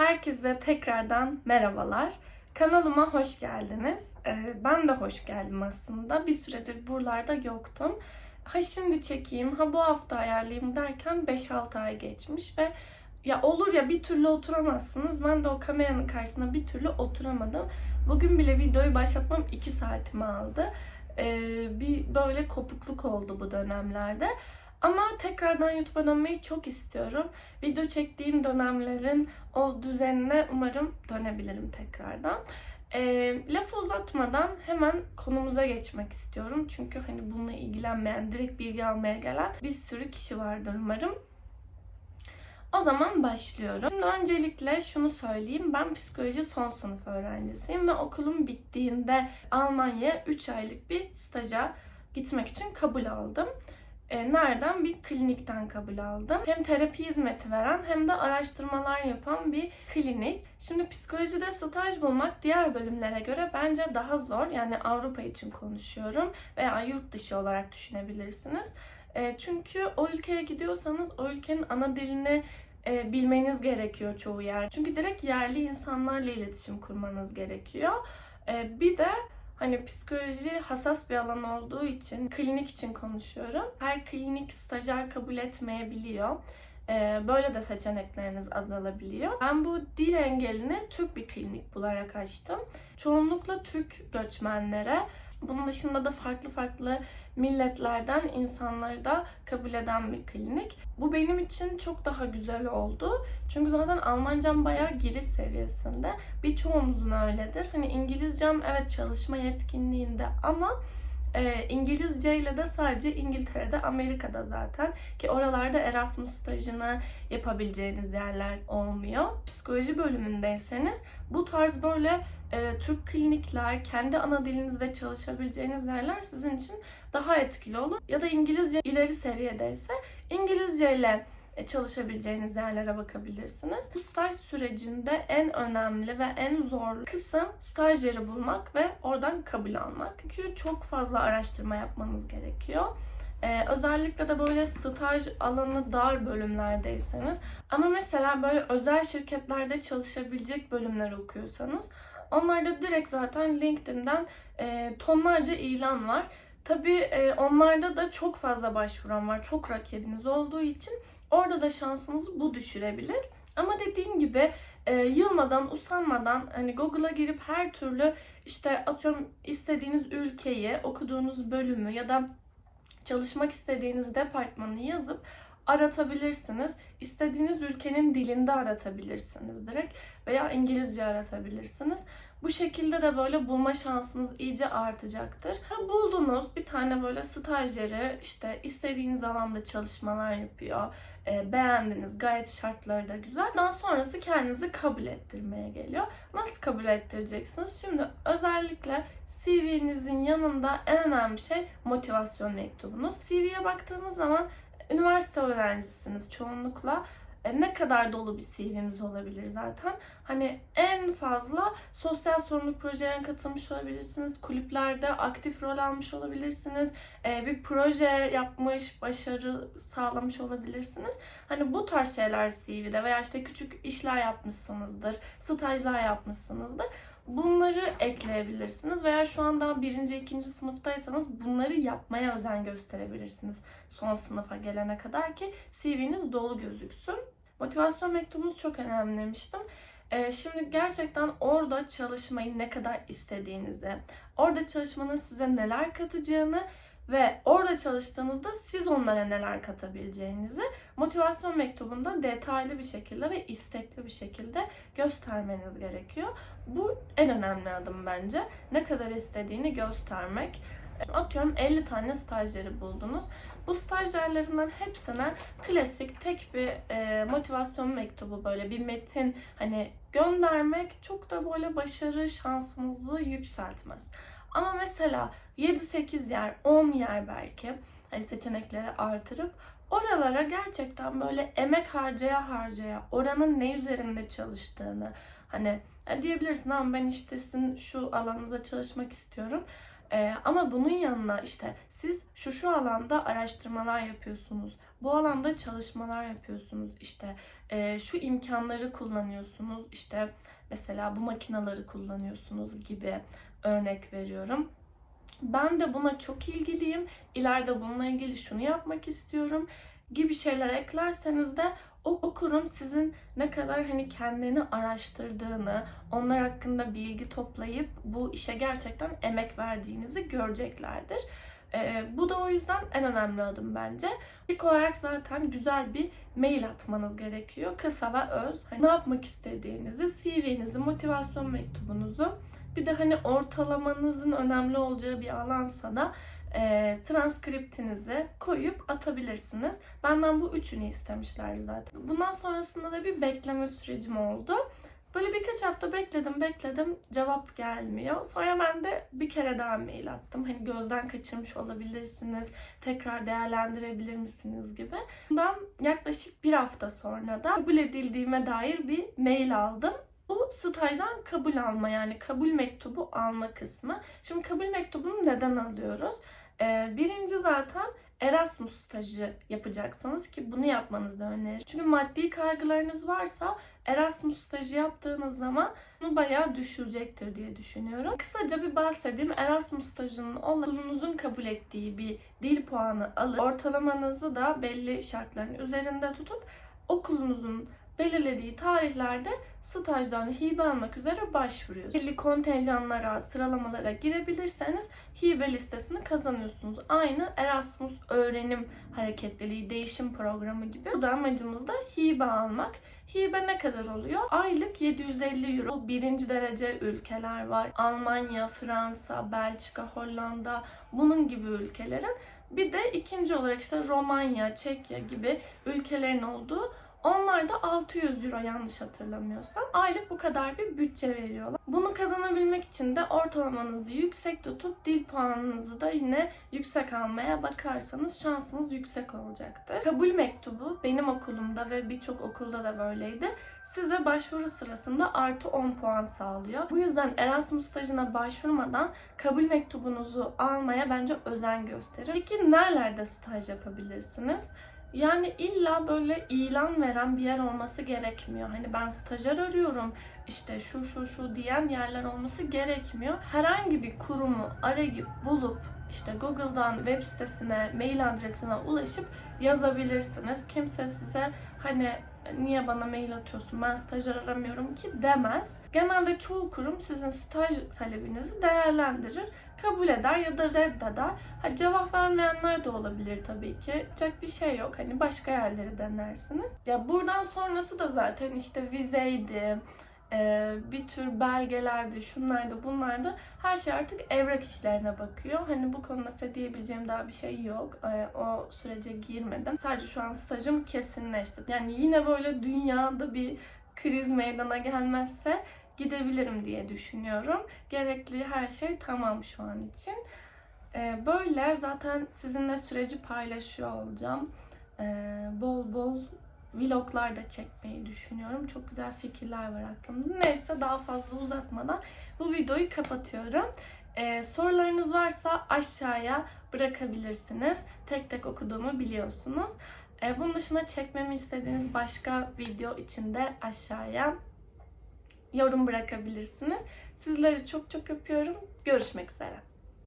Herkese tekrardan merhabalar. Kanalıma hoş geldiniz. Ee, ben de hoş geldim aslında. Bir süredir buralarda yoktum. Ha şimdi çekeyim, ha bu hafta ayarlayayım derken 5-6 ay geçmiş ve ya olur ya bir türlü oturamazsınız. Ben de o kameranın karşısına bir türlü oturamadım. Bugün bile videoyu başlatmam 2 saatimi aldı. Ee, bir böyle kopukluk oldu bu dönemlerde. Ama tekrardan YouTube'a dönmeyi çok istiyorum. Video çektiğim dönemlerin o düzenine umarım dönebilirim tekrardan. E, lafı uzatmadan hemen konumuza geçmek istiyorum. Çünkü hani bununla ilgilenmeyen, direkt bilgi almaya gelen bir sürü kişi vardır umarım. O zaman başlıyorum. Şimdi öncelikle şunu söyleyeyim. Ben psikoloji son sınıf öğrencisiyim ve okulum bittiğinde Almanya'ya 3 aylık bir staja gitmek için kabul aldım. E, nereden? Bir klinikten kabul aldım. Hem terapi hizmeti veren hem de araştırmalar yapan bir klinik. Şimdi psikolojide staj bulmak diğer bölümlere göre bence daha zor. Yani Avrupa için konuşuyorum veya yurt dışı olarak düşünebilirsiniz. E, çünkü o ülkeye gidiyorsanız o ülkenin ana dilini e, bilmeniz gerekiyor çoğu yer. Çünkü direkt yerli insanlarla iletişim kurmanız gerekiyor. E, bir de Hani psikoloji hassas bir alan olduğu için, klinik için konuşuyorum. Her klinik stajyer kabul etmeyebiliyor. Ee, böyle de seçenekleriniz azalabiliyor. Ben bu dil engelini Türk bir klinik bularak açtım. Çoğunlukla Türk göçmenlere, bunun dışında da farklı farklı milletlerden insanları da kabul eden bir klinik. Bu benim için çok daha güzel oldu. Çünkü zaten Almancam bayağı giriş seviyesinde. Birçoğumuzun öyledir. Hani İngilizcem evet çalışma yetkinliğinde ama e, İngilizce ile de sadece İngiltere'de, Amerika'da zaten ki oralarda Erasmus stajını yapabileceğiniz yerler olmuyor. Psikoloji bölümündeyseniz bu tarz böyle e, Türk klinikler, kendi ana dilinizde çalışabileceğiniz yerler sizin için daha etkili olur. Ya da İngilizce ileri seviyedeyse İngilizce ile çalışabileceğiniz yerlere bakabilirsiniz. Bu staj sürecinde en önemli ve en zor kısım stajyeri bulmak ve oradan kabul almak. Çünkü çok fazla araştırma yapmanız gerekiyor. Ee, özellikle de böyle staj alanı dar bölümlerdeyseniz ama mesela böyle özel şirketlerde çalışabilecek bölümler okuyorsanız onlarda direkt zaten LinkedIn'den e, tonlarca ilan var. Tabii e, onlarda da çok fazla başvuran var. Çok rakibiniz olduğu için orada da şansınızı bu düşürebilir. Ama dediğim gibi e, yılmadan, usanmadan hani Google'a girip her türlü işte atıyorum istediğiniz ülkeyi, okuduğunuz bölümü ya da çalışmak istediğiniz departmanı yazıp aratabilirsiniz. İstediğiniz ülkenin dilinde aratabilirsiniz direkt veya İngilizce aratabilirsiniz. Bu şekilde de böyle bulma şansınız iyice artacaktır. Ha, buldunuz bir tane böyle stajyeri işte istediğiniz alanda çalışmalar yapıyor. E, beğendiniz gayet şartları da güzel. Daha sonrası kendinizi kabul ettirmeye geliyor. Nasıl kabul ettireceksiniz? Şimdi özellikle CV'nizin yanında en önemli şey motivasyon mektubunuz. CV'ye baktığımız zaman üniversite öğrencisiniz çoğunlukla e, ne kadar dolu bir CV'miz olabilir zaten. Hani en fazla sosyal sorumluluk projelerine katılmış olabilirsiniz. Kulüplerde aktif rol almış olabilirsiniz. E, bir proje yapmış, başarı sağlamış olabilirsiniz. Hani bu tarz şeyler CV'de veya işte küçük işler yapmışsınızdır, stajlar yapmışsınızdır. Bunları ekleyebilirsiniz veya şu an daha birinci, ikinci sınıftaysanız bunları yapmaya özen gösterebilirsiniz son sınıfa gelene kadar ki CV'niz dolu gözüksün. Motivasyon mektubunuz çok önemli demiştim. Ee, şimdi gerçekten orada çalışmayı ne kadar istediğinizi, orada çalışmanın size neler katacağını ve orada çalıştığınızda siz onlara neler katabileceğinizi motivasyon mektubunda detaylı bir şekilde ve istekli bir şekilde göstermeniz gerekiyor. Bu en önemli adım bence. Ne kadar istediğini göstermek. Atıyorum 50 tane stajyeri buldunuz. Bu stajyerlerinden hepsine klasik tek bir e, motivasyon mektubu böyle bir metin hani göndermek çok da böyle başarı şansınızı yükseltmez. Ama mesela 7-8 yer, 10 yer belki hani seçenekleri artırıp oralara gerçekten böyle emek harcaya harcaya oranın ne üzerinde çalıştığını hani diyebilirsin ama ben işte sizin şu alanınıza çalışmak istiyorum. Ee, ama bunun yanına işte siz şu şu alanda araştırmalar yapıyorsunuz. bu alanda çalışmalar yapıyorsunuz. İşte e, şu imkanları kullanıyorsunuz. İşte mesela bu makinaları kullanıyorsunuz gibi örnek veriyorum. Ben de buna çok ilgiliyim. İleride bununla ilgili şunu yapmak istiyorum gibi şeyler eklerseniz de o, o kurum sizin ne kadar hani kendini araştırdığını, onlar hakkında bilgi toplayıp bu işe gerçekten emek verdiğinizi göreceklerdir. Ee, bu da o yüzden en önemli adım bence. İlk olarak zaten güzel bir mail atmanız gerekiyor. Kısa ve öz. Hani ne yapmak istediğinizi, CV'nizi, motivasyon mektubunuzu bir de hani ortalamanızın önemli olacağı bir alansa da e, transkriptinizi koyup atabilirsiniz. Benden bu üçünü istemişler zaten. Bundan sonrasında da bir bekleme sürecim oldu. Böyle birkaç hafta bekledim bekledim cevap gelmiyor. Sonra ben de bir kere daha mail attım. Hani gözden kaçırmış olabilirsiniz, tekrar değerlendirebilir misiniz gibi. Bundan yaklaşık bir hafta sonra da kabul edildiğime dair bir mail aldım. Bu stajdan kabul alma yani kabul mektubu alma kısmı. Şimdi kabul mektubunu neden alıyoruz? Ee, birinci zaten Erasmus stajı yapacaksınız ki bunu yapmanızı öneririm. Çünkü maddi kaygılarınız varsa Erasmus stajı yaptığınız zaman bunu bayağı düşürecektir diye düşünüyorum. Kısaca bir bahsedeyim. Erasmus stajının okulunuzun kabul ettiği bir dil puanı alıp ortalamanızı da belli şartların üzerinde tutup okulunuzun belirlediği tarihlerde stajdan hibe almak üzere başvuruyorsunuz. Belli kontenjanlara, sıralamalara girebilirseniz hibe listesini kazanıyorsunuz. Aynı Erasmus öğrenim hareketliliği değişim programı gibi. Burada amacımız da hibe almak. Hibe ne kadar oluyor? Aylık 750 euro. Birinci derece ülkeler var. Almanya, Fransa, Belçika, Hollanda bunun gibi ülkelerin. Bir de ikinci olarak işte Romanya, Çekya gibi ülkelerin olduğu onlar da 600 euro yanlış hatırlamıyorsam. Aylık bu kadar bir bütçe veriyorlar. Bunu kazanabilmek için de ortalamanızı yüksek tutup dil puanınızı da yine yüksek almaya bakarsanız şansınız yüksek olacaktır. Kabul mektubu benim okulumda ve birçok okulda da böyleydi. Size başvuru sırasında artı 10 puan sağlıyor. Bu yüzden Erasmus stajına başvurmadan kabul mektubunuzu almaya bence özen gösterin. Peki nerelerde staj yapabilirsiniz? Yani illa böyle ilan veren bir yer olması gerekmiyor. Hani ben stajyer arıyorum işte şu şu şu diyen yerler olması gerekmiyor. Herhangi bir kurumu arayıp bulup işte Google'dan web sitesine, mail adresine ulaşıp yazabilirsiniz. Kimse size hani niye bana mail atıyorsun ben stajyer aramıyorum ki demez. Genelde çoğu kurum sizin staj talebinizi değerlendirir kabul eder ya da reddeder. Ha, cevap vermeyenler de olabilir tabii ki. Yapacak bir şey yok. Hani başka yerleri denersiniz. Ya buradan sonrası da zaten işte vizeydi, e, bir tür belgelerdi, şunlardı, bunlardı. Her şey artık evrak işlerine bakıyor. Hani bu konuda size diyebileceğim daha bir şey yok. E, o sürece girmedim. Sadece şu an stajım kesinleşti. Yani yine böyle dünyada bir kriz meydana gelmezse gidebilirim diye düşünüyorum. Gerekli her şey tamam şu an için. Ee, böyle zaten sizinle süreci paylaşıyor olacağım. Ee, bol bol vloglar da çekmeyi düşünüyorum. Çok güzel fikirler var aklımda. Neyse daha fazla uzatmadan bu videoyu kapatıyorum. Ee, sorularınız varsa aşağıya bırakabilirsiniz. Tek tek okuduğumu biliyorsunuz. Ee, bunun dışında çekmemi istediğiniz başka video için de aşağıya yorum bırakabilirsiniz. Sizleri çok çok öpüyorum. Görüşmek üzere.